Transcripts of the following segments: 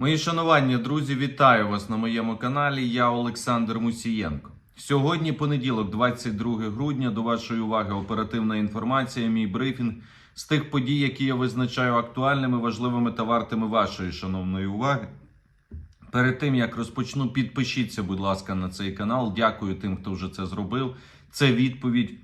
Мої шанування, друзі, вітаю вас на моєму каналі. Я Олександр Мусієнко. Сьогодні понеділок, 22 грудня. До вашої уваги оперативна інформація. Мій брифінг з тих подій, які я визначаю актуальними, важливими та вартими вашої шановної уваги. Перед тим як розпочну, підпишіться, будь ласка, на цей канал. Дякую тим, хто вже це зробив. Це відповідь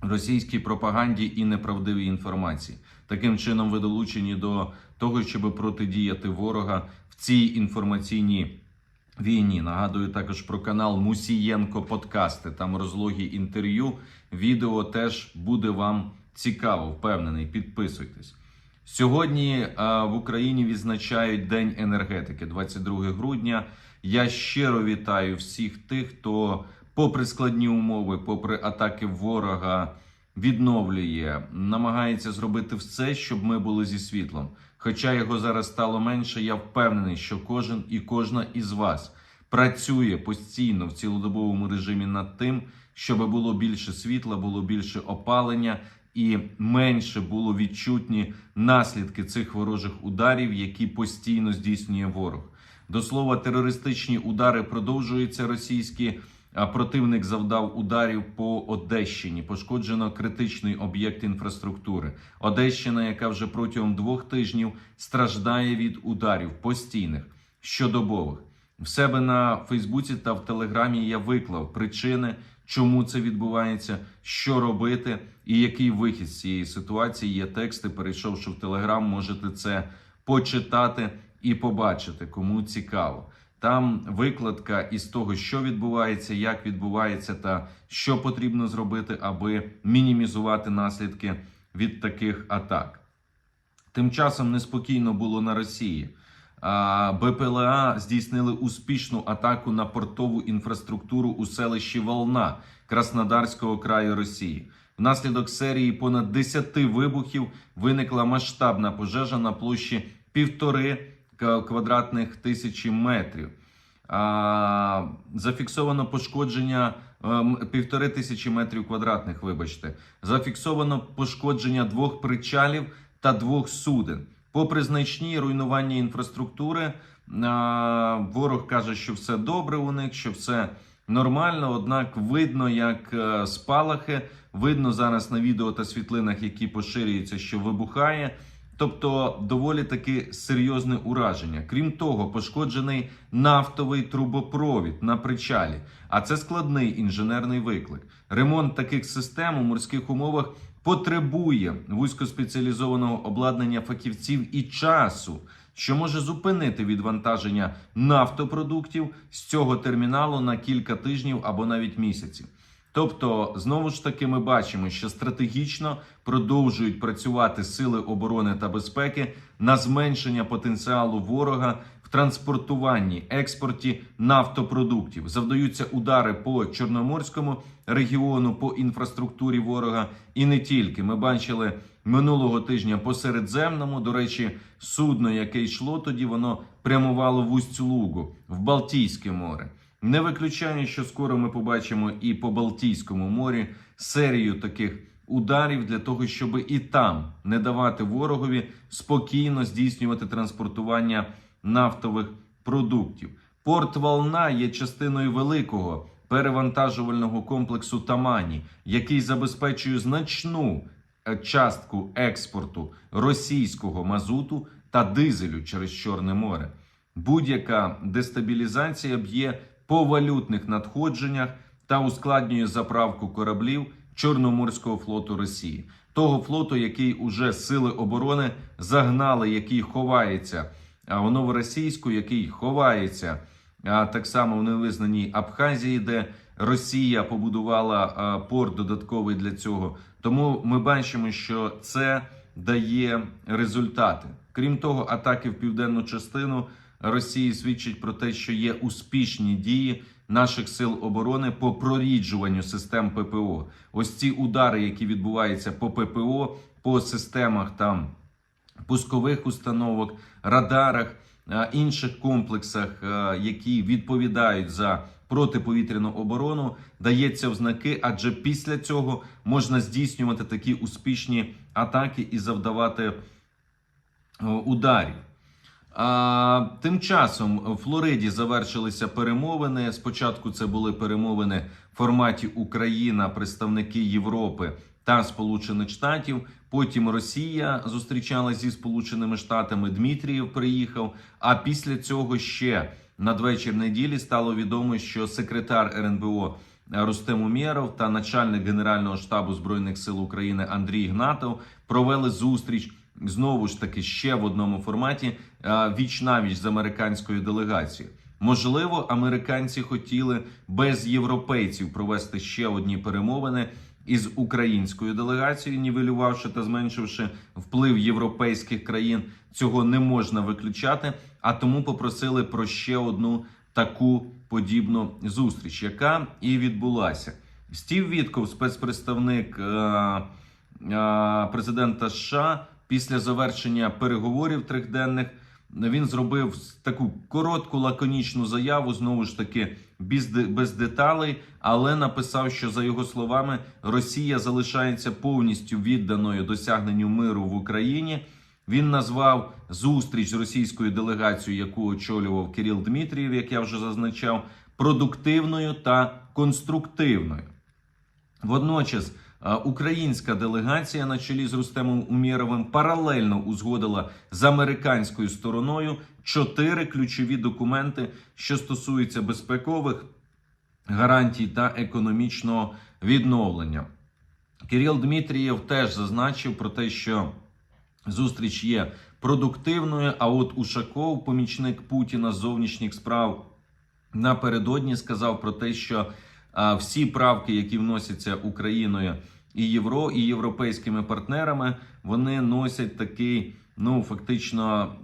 російській пропаганді і неправдивій інформації. Таким чином, ви долучені до того, щоб протидіяти ворога в цій інформаційній війні. Нагадую також про канал Мусієнко Подкасти. Там розлогі інтерв'ю. Відео теж буде вам цікаво. Впевнений, підписуйтесь. Сьогодні е, в Україні відзначають День енергетики, 22 грудня. Я щиро вітаю всіх тих, хто, попри складні умови, попри атаки ворога, відновлює, намагається зробити все, щоб ми були зі світлом. Хоча його зараз стало менше, я впевнений, що кожен і кожна із вас працює постійно в цілодобовому режимі над тим, щоб було більше світла, було більше опалення і менше було відчутні наслідки цих ворожих ударів, які постійно здійснює ворог. До слова, терористичні удари продовжуються російські. Противник завдав ударів по Одещині. Пошкоджено критичний об'єкт інфраструктури. Одещина, яка вже протягом двох тижнів страждає від ударів постійних щодобових. В себе на Фейсбуці та в Телеграмі я виклав причини, чому це відбувається, що робити і який вихід з цієї ситуації. Є тексти. Перейшовши в Телеграм, можете це почитати і побачити, кому цікаво. Там викладка із того, що відбувається, як відбувається, та що потрібно зробити, аби мінімізувати наслідки від таких атак. Тим часом неспокійно було на Росії. БПЛА здійснили успішну атаку на портову інфраструктуру у селищі Волна Краснодарського краю Росії. Внаслідок серії понад 10 вибухів виникла масштабна пожежа на площі півтори квадратних тисячі метрів. Зафіксовано пошкодження ем, півтори тисячі метрів квадратних. Вибачте, зафіксовано пошкодження двох причалів та двох суден. Попри значні руйнування інфраструктури, а, ворог каже, що все добре у них, що все нормально. Однак видно, як е, спалахи, видно зараз на відео та світлинах, які поширюються, що вибухає. Тобто доволі таки серйозне ураження. Крім того, пошкоджений нафтовий трубопровід на причалі. А це складний інженерний виклик. Ремонт таких систем у морських умовах потребує вузькоспеціалізованого обладнання фахівців і часу, що може зупинити відвантаження нафтопродуктів з цього терміналу на кілька тижнів або навіть місяців. Тобто, знову ж таки, ми бачимо, що стратегічно продовжують працювати сили оборони та безпеки на зменшення потенціалу ворога в транспортуванні, експорті нафтопродуктів. Завдаються удари по чорноморському регіону, по інфраструктурі ворога, і не тільки. Ми бачили минулого тижня по Середземному. До речі, судно, яке йшло тоді, воно прямувало в Усть-Лугу в Балтійське море. Не виключаю, що скоро ми побачимо і по Балтійському морі серію таких ударів для того, щоб і там не давати ворогові спокійно здійснювати транспортування нафтових продуктів. Порт Волна є частиною великого перевантажувального комплексу Тамані, який забезпечує значну е, частку експорту російського мазуту та дизелю через Чорне море. Будь-яка дестабілізація б'є по валютних надходженнях та ускладнює заправку кораблів Чорноморського флоту Росії, того флоту, який уже сили оборони загнали, який ховається в новоросійську, який ховається а, так само в невизнаній Абхазії, де Росія побудувала порт додатковий для цього. Тому ми бачимо, що це дає результати. Крім того, атаки в південну частину Росії свідчать про те, що є успішні дії наших сил оборони по проріджуванню систем ППО. Ось ці удари, які відбуваються по ППО, по системах там пускових установок, радарах, інших комплексах, які відповідають за протиповітряну оборону, дається в адже після цього можна здійснювати такі успішні атаки і завдавати ударів. А, тим часом в Флориді завершилися перемовини. Спочатку це були перемовини в форматі Україна, представники Європи та Сполучених Штатів. Потім Росія зустрічалася зі Сполученими Штатами. Дмитрієв приїхав. А після цього ще надвечір неділі стало відомо, що секретар РНБО Рустем Умєров та начальник Генерального штабу збройних сил України Андрій Гнатов провели зустріч знову ж таки ще в одному форматі віч навіч з американською делегацією. Можливо, американці хотіли без європейців провести ще одні перемовини із українською делегацією, нівелювавши та зменшивши вплив європейських країн. Цього не можна виключати. А тому попросили про ще одну таку подібну зустріч, яка і відбулася. Стів Вітков, спецпредставник е- е- президента США, після завершення переговорів трьохденних, він зробив таку коротку лаконічну заяву. Знову ж таки, без, без деталей, але написав, що за його словами Росія залишається повністю відданою досягненню миру в Україні. Він назвав зустріч з російською делегацією, яку очолював Кирил Дмитрієв, як я вже зазначав, продуктивною та конструктивною. Водночас українська делегація на чолі з Рустемом Умєровим паралельно узгодила з американською стороною чотири ключові документи, що стосуються безпекових гарантій та економічного відновлення. Кирил Дмитрієв теж зазначив про те, що зустріч є продуктивною. А от Ушаков, помічник Путіна з зовнішніх справ, напередодні сказав про те, що всі правки, які вносяться Україною і Євро, і європейськими партнерами, вони носять такий, ну фактично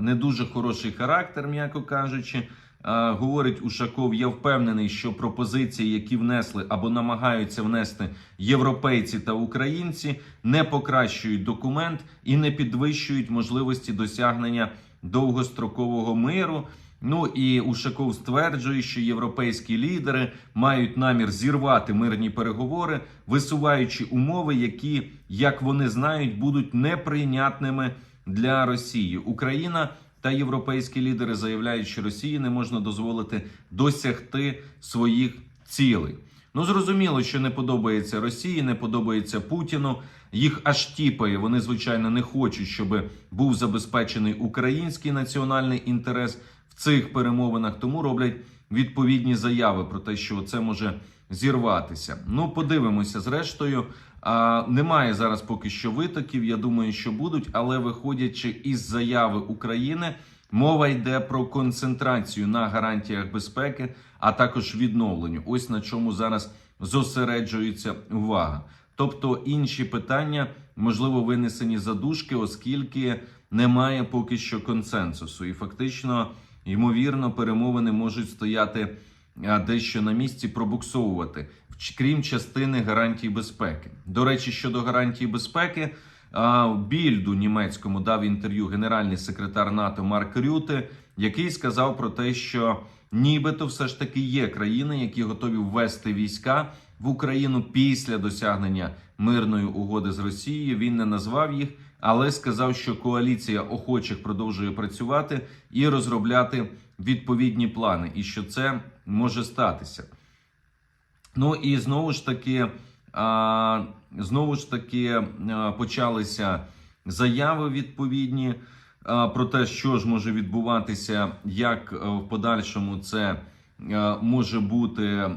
не дуже хороший характер, м'яко кажучи. Говорить Ушаков, я впевнений, що пропозиції, які внесли або намагаються внести європейці та українці, не покращують документ і не підвищують можливості досягнення довгострокового миру. Ну і Ушаков стверджує, що європейські лідери мають намір зірвати мирні переговори, висуваючи умови, які, як вони знають, будуть неприйнятними для Росії. Україна та європейські лідери заявляють, що Росії не можна дозволити досягти своїх цілей. Ну зрозуміло, що не подобається Росії, не подобається Путіну. Їх аж тіпає. Вони звичайно не хочуть, щоб був забезпечений український національний інтерес в цих перемовинах. Тому роблять відповідні заяви про те, що це може зірватися. Ну, подивимося. Зрештою, а, немає зараз поки що витоків. Я думаю, що будуть, але виходячи із заяви України, мова йде про концентрацію на гарантіях безпеки, а також відновленню. Ось на чому зараз зосереджується увага. Тобто інші питання можливо винесені за дужки, оскільки немає поки що консенсусу, і фактично, ймовірно, перемовини можуть стояти дещо на місці, пробуксовувати, крім частини гарантій безпеки. До речі, щодо гарантій безпеки, а, більду німецькому дав інтерв'ю генеральний секретар НАТО Марк Рюте, який сказав про те, що нібито все ж таки є країни, які готові ввести війська в Україну після досягнення мирної угоди з Росією. Він не назвав їх, але сказав, що коаліція охочих продовжує працювати і розробляти відповідні плани, і що це може статися. Ну і знову ж таки, знову ж таки почалися заяви відповідні про те, що ж може відбуватися, як в подальшому це може бути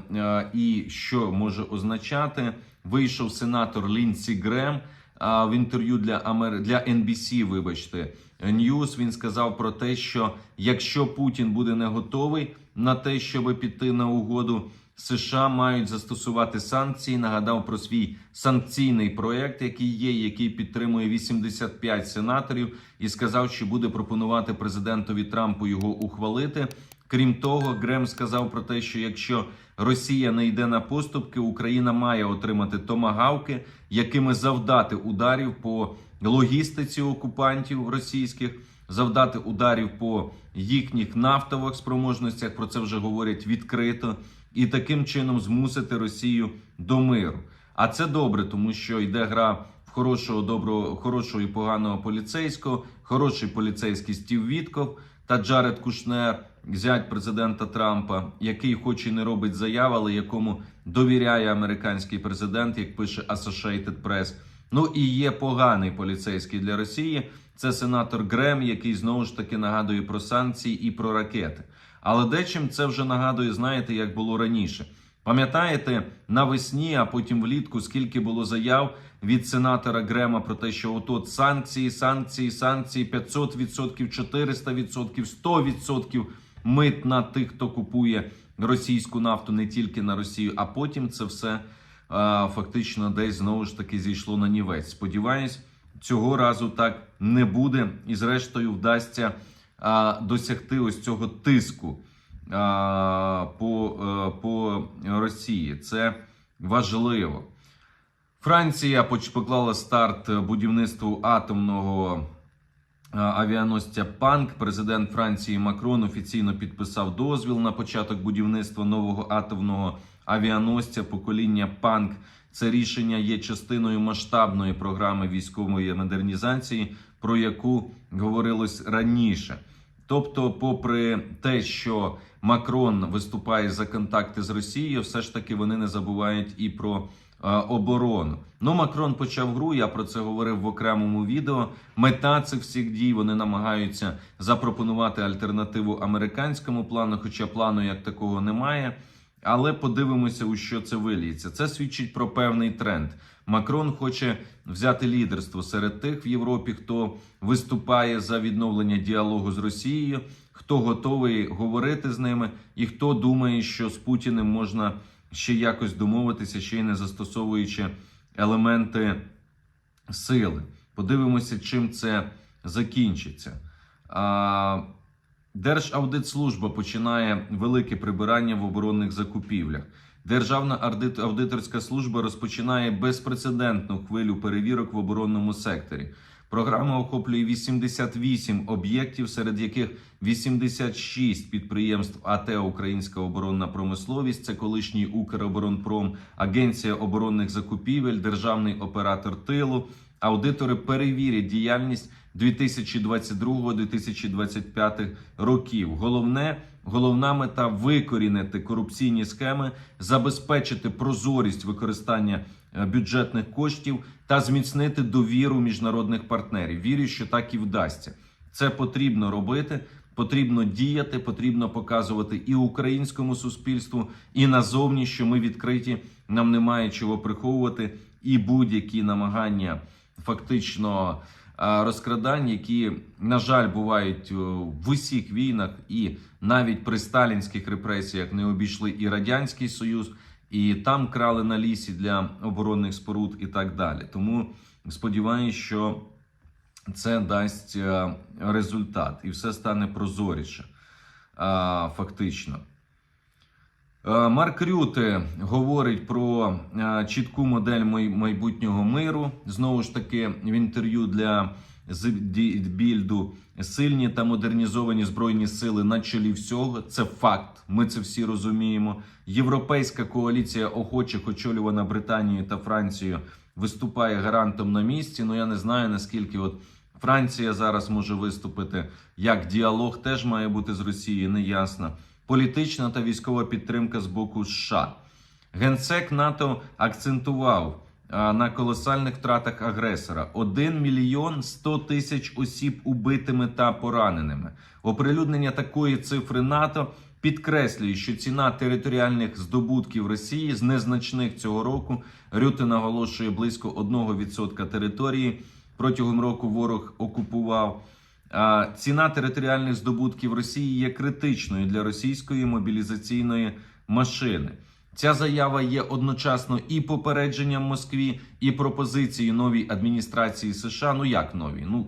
і що може означати. Вийшов сенатор Лінсі Грем в інтерв'ю для Амер... для NBC, вибачте, News, Він сказав про те, що якщо Путін буде не готовий на те, щоб піти на угоду. США мають застосувати санкції. Нагадав про свій санкційний проект, який є, який підтримує 85 сенаторів, і сказав, що буде пропонувати президентові Трампу його ухвалити. Крім того, Грем сказав про те, що якщо Росія не йде на поступки, Україна має отримати томагавки, якими завдати ударів по логістиці окупантів російських, завдати ударів по їхніх нафтових спроможностях. Про це вже говорять відкрито і таким чином змусити Росію до миру. А це добре, тому що йде гра хорошого, доброго, хорошого і поганого поліцейського, хороший поліцейський Стів Вітков та Джаред Кушнер, зять президента Трампа, який, хоч і не робить заяв, але якому довіряє американський президент, як пише Associated Press. Ну і є поганий поліцейський для Росії. Це сенатор Грем, який знову ж таки нагадує про санкції і про ракети. Але дечим це вже нагадує, знаєте, як було раніше. Пам'ятаєте, навесні, а потім влітку, скільки було заяв від сенатора Грема про те, що от санкції, санкції, санкції 500%, 400%, 100% мит на тих, хто купує російську нафту не тільки на Росію, а потім це все а, фактично десь знову ж таки зійшло на нівець. Сподіваюсь, цього разу так не буде, і зрештою вдасться а, досягти ось цього тиску по, е, по Росії. Це важливо. Франція поклала старт будівництву атомного авіаносця Панк. Президент Франції Макрон офіційно підписав дозвіл на початок будівництва нового атомного авіаносця покоління Панк. Це рішення є частиною масштабної програми військової модернізації, про яку говорилось раніше. Тобто, попри те, що Макрон виступає за контакти з Росією, все ж таки вони не забувають і про е, оборону. Ну, Макрон почав гру. Я про це говорив в окремому відео. Мета цих всіх дій вони намагаються запропонувати альтернативу американському плану, хоча плану як такого немає. Але подивимося, у що це виліється. Це свідчить про певний тренд. Макрон хоче взяти лідерство серед тих в Європі, хто виступає за відновлення діалогу з Росією, хто готовий говорити з ними, і хто думає, що з Путіним можна ще якось домовитися, ще й не застосовуючи елементи сили. Подивимося, чим це закінчиться. А, Держаудитслужба починає велике прибирання в оборонних закупівлях. Державна аудит- аудиторська служба розпочинає безпрецедентну хвилю перевірок в оборонному секторі. Програма охоплює 88 об'єктів, серед яких 86 підприємств АТ Українська оборонна промисловість, це колишній Укроборонпром, Агенція оборонних закупівель, державний оператор тилу. Аудитори перевірять діяльність 2022-2025 років. Головне, головна мета викорінити корупційні схеми, забезпечити прозорість використання е, бюджетних коштів та зміцнити довіру міжнародних партнерів. Вірю, що так і вдасться. Це потрібно робити. Потрібно діяти, потрібно показувати і українському суспільству, і назовні, що ми відкриті, нам немає чого приховувати, і будь-які намагання фактично розкрадань, які, на жаль, бувають в усіх війнах, і навіть при сталінських репресіях не обійшли і радянський союз, і там крали на лісі для оборонних споруд, і так далі. Тому сподіваюся, що це дасть е, результат і все стане прозоріше, е, фактично. Е, Марк Рюте говорить про е, чітку модель майбутнього миру. Знову ж таки, в інтерв'ю для більду сильні та модернізовані збройні сили на чолі всього. Це факт. Ми це всі розуміємо. Європейська коаліція охочих, очолювана Британією та Францією, виступає гарантом на місці. Ну я не знаю наскільки от Франція зараз може виступити. Як діалог теж має бути з Росією, неясно. Політична та військова підтримка з боку США. Генсек НАТО акцентував на колосальних втратах агресора: 1 мільйон 100 тисяч осіб убитими та пораненими. Оприлюднення такої цифри НАТО підкреслює, що ціна територіальних здобутків Росії з незначних цього року Рюте наголошує близько 1% території. Протягом року ворог окупував. Ціна територіальних здобутків Росії є критичною для російської мобілізаційної машини. Ця заява є одночасно і попередженням Москві, і пропозицією новій адміністрації США. Ну як новій? Ну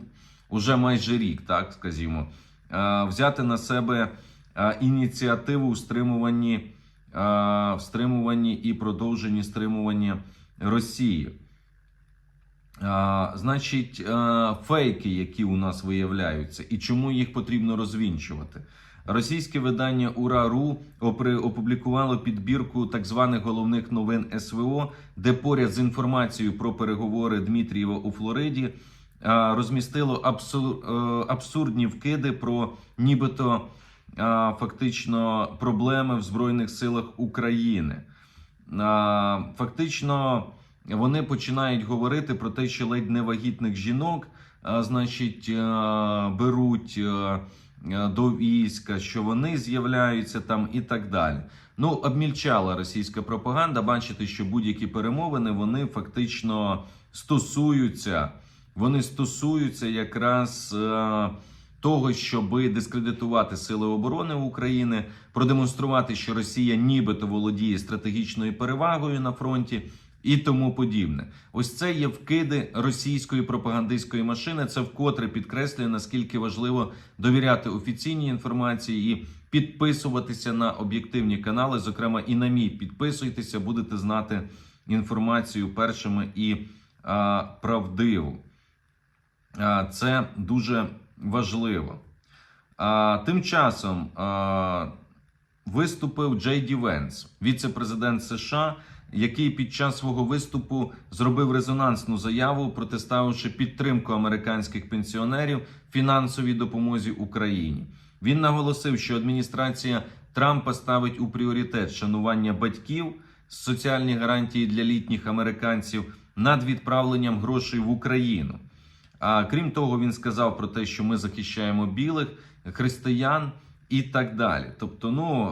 уже майже рік, так скажімо, взяти на себе ініціативу в стримуванні, стримуванні і продовженні стримування Росії. Значить, а, фейки, які у нас виявляються, і чому їх потрібно розвінчувати. Російське видання Ура.ру опублікувало підбірку так званих головних новин СВО, де поряд з інформацією про переговори Дмитрієва у Флориді а, розмістило абсур, е, абсурдні вкиди про нібито фактично проблеми в Збройних силах України. Фактично, вони починають говорити про те, що ледь не вагітних жінок, значить, беруть а, а, до війська, що вони з'являються там і так далі. Ну, обмільчала російська пропаганда. Бачите, що будь-які перемовини вони фактично стосуються, вони стосуються якраз. того, щоб дискредитувати сили оборони України, продемонструвати, що Росія нібито володіє стратегічною перевагою на фронті. І тому подібне, ось це є вкиди російської пропагандистської машини. Це вкотре підкреслює наскільки важливо довіряти офіційній інформації і підписуватися на об'єктивні канали. Зокрема, і на мій підписуйтеся, будете знати інформацію першими і а, правдиву. А, Це дуже важливо. А, Тим часом а, виступив Джей Ді Венс, віце-президент США, який під час свого виступу зробив резонансну заяву, протиставивши підтримку американських пенсіонерів фінансовій допомозі Україні. Він наголосив, що адміністрація Трампа ставить у пріоритет шанування батьків, соціальні гарантії для літніх американців над відправленням грошей в Україну. А крім того, він сказав про те, що ми захищаємо білих християн і так далі. Тобто, ну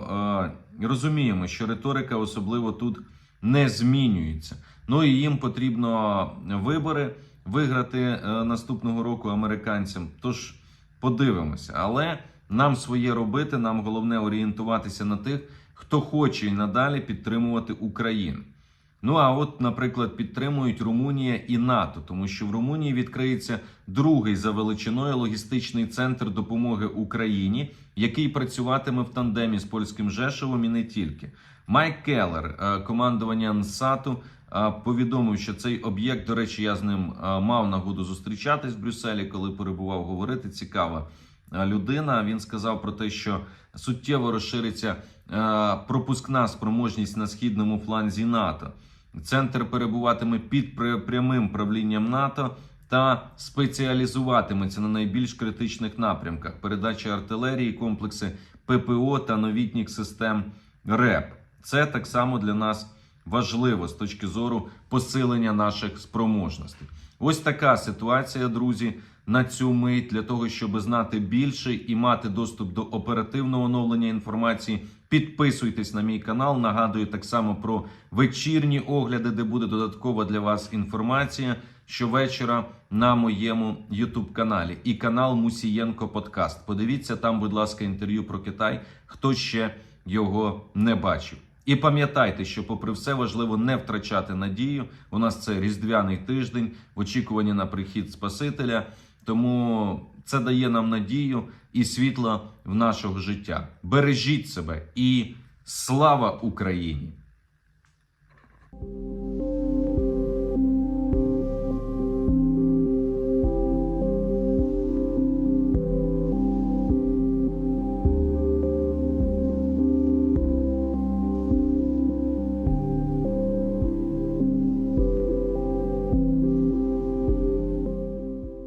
е, розуміємо, що риторика особливо тут не змінюється. Ну і їм потрібно вибори виграти е, наступного року американцям. Тож подивимося, але нам своє робити. Нам головне орієнтуватися на тих, хто хоче і надалі підтримувати Україну. Ну а от, наприклад, підтримують Румунія і НАТО, тому що в Румунії відкриється другий за величиною логістичний центр допомоги Україні, який працюватиме в тандемі з польським Жешовом і не тільки. Майк Келлер, е, командування НСАТу, е, повідомив, що цей об'єкт, до речі, я з ним е, мав нагоду зустрічатись в Брюсселі, коли перебував говорити. Цікава людина. Він сказав про те, що суттєво розшириться пропускна спроможність на східному фланзі НАТО. Центр перебуватиме під прямим правлінням НАТО та спеціалізуватиметься на найбільш критичних напрямках: передача артилерії, комплекси ППО та новітніх систем РЕП. Це так само для нас важливо з точки зору посилення наших спроможностей. Ось така ситуація, друзі, на цю мить для того, щоб знати більше і мати доступ до оперативного оновлення інформації. Підписуйтесь на мій канал. Нагадую так само про вечірні огляди, де буде додаткова для вас інформація щовечора на моєму YouTube каналі і канал Мусієнко Подкаст. Подивіться там, будь ласка, інтерв'ю про Китай, хто ще його не бачив. І пам'ятайте, що, попри все, важливо не втрачати надію. У нас це різдвяний тиждень в очікуванні на прихід Спасителя. Тому це дає нам надію і світло в нашого життя. Бережіть себе і слава Україні!